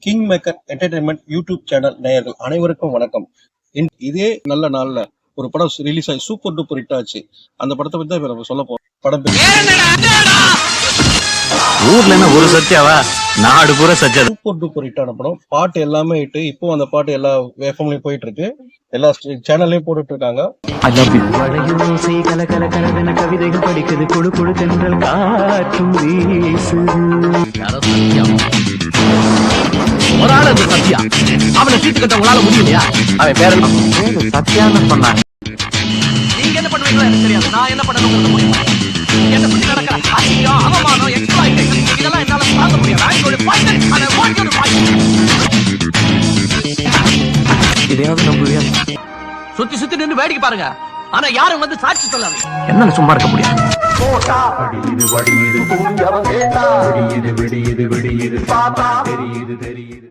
King maker entertainment YouTube channel நேயர்கள் அனைவருக்கும் வணக்கம். இன்- இதே நல்ல நாள்ல ஒரு படம் ரிலீஸ் ஆகி சூப்பர் டூப்பர் ஹிட் ஆச்சு. அந்த படத்தை பத்தி தான் இப்ப நம்ம சொல்ல போறோம். படம் ஊர்ல என்ன ஒரு சத்தியாவா நாடு பூரா சத்தியா சூப்பர் டூப்பர் ஹிட் ஆன படம். பாட்டு எல்லாமே ஹிட் இப்போ அந்த பாட்டு எல்லா வேஃபம்லயும் போயிட்டு இருக்கு. எல்லா சேனல்லையும் போட்டுட்டு இருக்காங்க. கவிதைகள் படிக்குது. குழு குழு தென்றல் காற்றும் வீசுது. அந்த சத்யா. அவனை சீட்டு கட்ட உங்களால முடியலையா? அவன் பேர் என்ன? சத்தியான பண்ணாங்க நீங்க என்ன பண்ணுவீங்களோ எனக்கு தெரியாது. நான் என்ன பண்ணணுங்கிறது முடியும் என்ன சுத்தி நடக்கிற அசிங்கம் அவமானம் இதெல்லாம் என்னால தாங்க முடியாது. இதையாவது நம்புவியா? சுத்தி சுத்தி நின்னு வேடிக்கை பாருங்க. ஆனா யாரும் வந்து சாட்சி சொல்லாதீங்க என்னால சும்மா இருக்க முடியாது. தெரியுது தெரியுது.